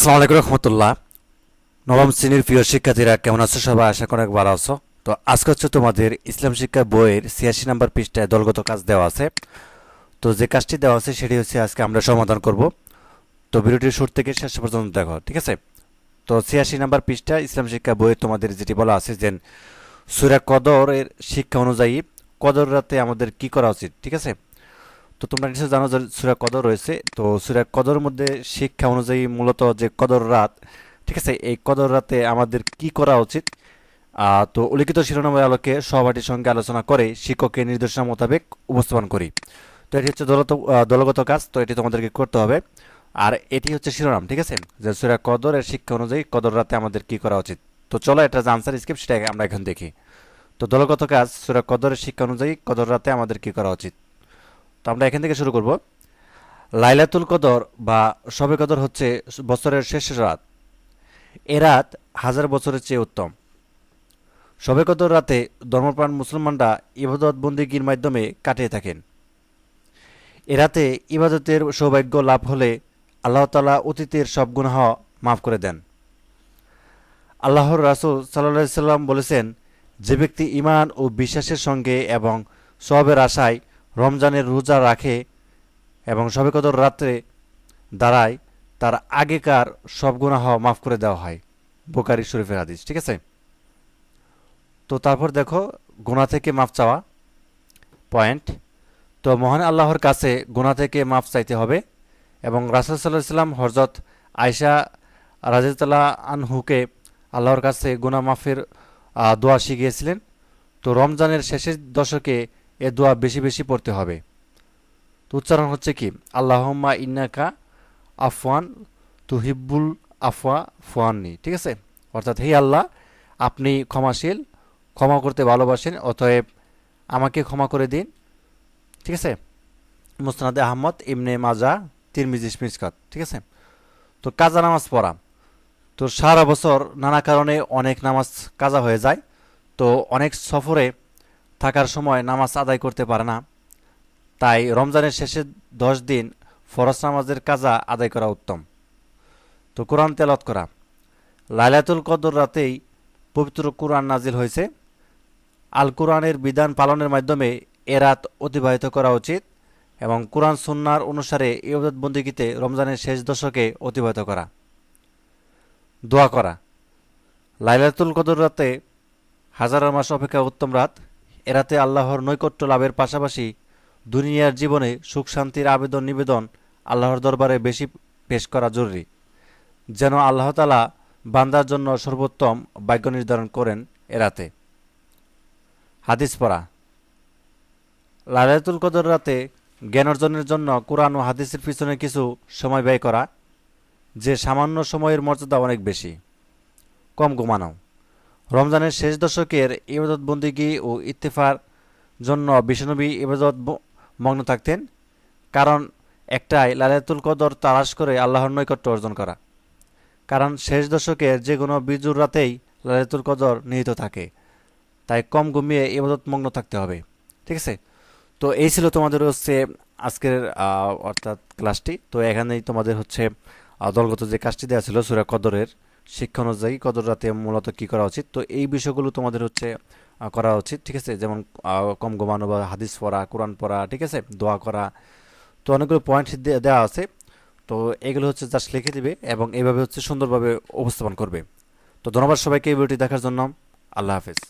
আসসালামু আলাইকুম রহমতুল্লাহ। নবম শ্রেণির প্রিয় শিক্ষার্থীরা, কেমন আছো সবাই? আশা করি ভালো আছো। তো আজকে হচ্ছে তোমাদের ইসলাম শিক্ষা বইয়ের ছিয়াশি নম্বর পৃষ্ঠায় দলগত কাজ দেওয়া আছে। তো যে কাজটি দেওয়া আছে, সেটি হচ্ছে আজকে আমরা সমাধান করব। তো ভিডিওটির শুরু থেকে শেষ পর্যন্ত দেখো, ঠিক আছে? তো ছিয়াশি নম্বর পৃষ্ঠা, ইসলাম শিক্ষা বইয়ে তোমাদের যেটি বলা আছে যে, সুরা কদরের শিক্ষা অনুযায়ী কদর রাতে আমাদের কি করা উচিত, ঠিক আছে? তো তোমরা নিশ্চয়ই জানো যে সুরা কদর রয়েছে। তো সুরা কদর মধ্যে শিক্ষা অনুযায়ী মূলত যে কদর রাত, ঠিক আছে? এই কদর রাতে আমাদের কি করা উচিত? তো উল্লিখিত শিরোনামের আলোকে সহপাঠীর সঙ্গে আলোচনা করে শিক্ষকের নির্দেশনা মোতাবেক উপস্থাপন করি। তো এটি হচ্ছে দলত দলগত কাজ, তো এটি তোমাদেরকে করতে হবে। আর এটি হচ্ছে শিরোনাম, ঠিক আছে? যে সুরা কদরের শিক্ষা অনুযায়ী কদর রাতে আমাদের কি করা উচিত? তো চলো এটা যে আনসার সেটা আমরা এখন দেখি। তো দলগত কাজ, সুরা কদরের শিক্ষা অনুযায়ী কদর রাতে আমাদের কি করা উচিত? তো আমরা এখান থেকে শুরু করব। লাইলাতুল কদর বা শবে কদর হচ্ছে বছরের শেষ রাত। এ রাত হাজার বছরের চেয়ে উত্তম। শবে কদর রাতে ধর্মপ্রাণ মুসলমানরা ইবাদত বন্দিগির মাধ্যমে কাটিয়ে থাকেন। এ রাতে ইবাদতের সৌভাগ্য লাভ হলে আল্লাহ তালা অতীতের সব গুনাহ মাফ করে দেন। আল্লাহর রাসুল সাল্লাহ সাল্লাম বলেছেন, যে ব্যক্তি ইমান ও বিশ্বাসের সঙ্গে এবং সবের আশায় রমজানের রোজা রাখে এবং সবে কদর রাত্রে দাঁড়ায়, তার আগেকার সব গুনাহ মাফ করে দেওয়া হয়। বোকারি শরীফের হাদিস, ঠিক আছে? তো তারপর দেখো গোনা থেকে মাফ চাওয়া। পয়েন্ট, তো মহান আল্লাহর কাছে গোনা থেকে মাফ চাইতে হবে এবং রাসুল সাল্লাহ সাল্লাম হরজত আয়সা রাজিতাল্লাহ আনহুকে আল্লাহর কাছে গুনাহ মাফের দোয়া শিখিয়েছিলেন। তো রমজানের শেষের দশকে এ দোয়া বেশি বেশি পড়তে হবে। তো উচ্চারণ হচ্ছে কি? আল্লাহম্মা ইন্নাকা আফওয়ান তুহিব্বুল আফওয়া ফুয়াননি ঠিক আছে? অর্থাৎ হে আল্লাহ, আপনি ক্ষমাশীল, ক্ষমা করতে ভালোবাসেন, অতএব আমাকে ক্ষমা করে দিন। ঠিক আছে? মুসনাদে আহমদ ইমনে মাজা তিরমিজিস মিসকাত। ঠিক আছে? তো কাজা নামাজ পড়া। তো সারা বছর নানা কারণে অনেক নামাজ কাজা হয়ে যায়। তো অনেক সফরে থাকার সময় নামাজ আদায় করতে পারে না। তাই রমজানের শেষের দশ দিন ফরজ নামাজের কাজা আদায় করা উত্তম। তো কোরআন তেলত করা। লাইলাতুল কদর রাতেই পবিত্র কোরআন নাজিল হয়েছে। আল কোরআনের বিধান পালনের মাধ্যমে এ রাত অতিবাহিত করা উচিত এবং কোরআন সুন্নার অনুসারে ইবাদত বন্দিগিতে রমজানের শেষ দশকে অতিবাহিত করা। দোয়া করা। লাইলাতুল কদর রাতে হাজার মাস অপেক্ষা উত্তম রাত। এ রাতে আল্লাহর নৈকট্য লাভের পাশাপাশি দুনিয়ার জীবনে সুখ, শান্তির আবেদন, নিবেদন আল্লাহর দরবারে বেশি পেশ করা জরুরি। যেন আল্লাহ তালা বান্দার জন্য সর্বোত্তম ভাগ্য নির্ধারণ করেন এরাতে। হাদিস পড়া। লালাতুল কদর রাতে জ্ঞান অর্জনের জন্য কোরআন ও হাদিসের পিছনে কিছু সময় ব্যয় করা, যে সামান্য সময়ের মর্যাদা অনেক বেশি। কম ঘুমানো। রমজানের শেষ দশকের ইবাদত বন্দিগি ও ইত্তেফার জন্য বিষ্ণবী ইবাদত মগ্ন থাকতেন, কারণ একটাই লালাতুল কদর তালাশ করে আল্লাহর নৈকট্য অর্জন করা। কারণ শেষ দশকের যে কোনো বিজুর রাতেই লালাতুল কদর নিহিত থাকে। তাই কম ঘুমিয়ে ইবাদত মগ্ন থাকতে হবে। ঠিক আছে? তো এই ছিল তোমাদের হচ্ছে আজকের অর্থাৎ ক্লাসটি। তো এখানেই তোমাদের হচ্ছে দলগত যে কাজটি দেওয়া ছিল সুরা কদরের শিক্ষা অনুযায়ী কদর রাতে মূলত কি করা উচিত? তো এই বিষয়গুলো তোমাদের হচ্ছে করা উচিত, ঠিক আছে? যেমন কম ঘুমানো বা হাদিস পড়া, কোরআন পড়া, ঠিক আছে? দোয়া করা। তো অনেকগুলো পয়েন্ট দেওয়া আছে। তো এগুলো হচ্ছে জাস্ট লিখে দিবে এবং এইভাবে হচ্ছে সুন্দরভাবে উপস্থাপন করবে। তো ধন্যবাদ সবাইকে এই ভিডিওটি দেখার জন্য। আল্লাহ হাফেজ।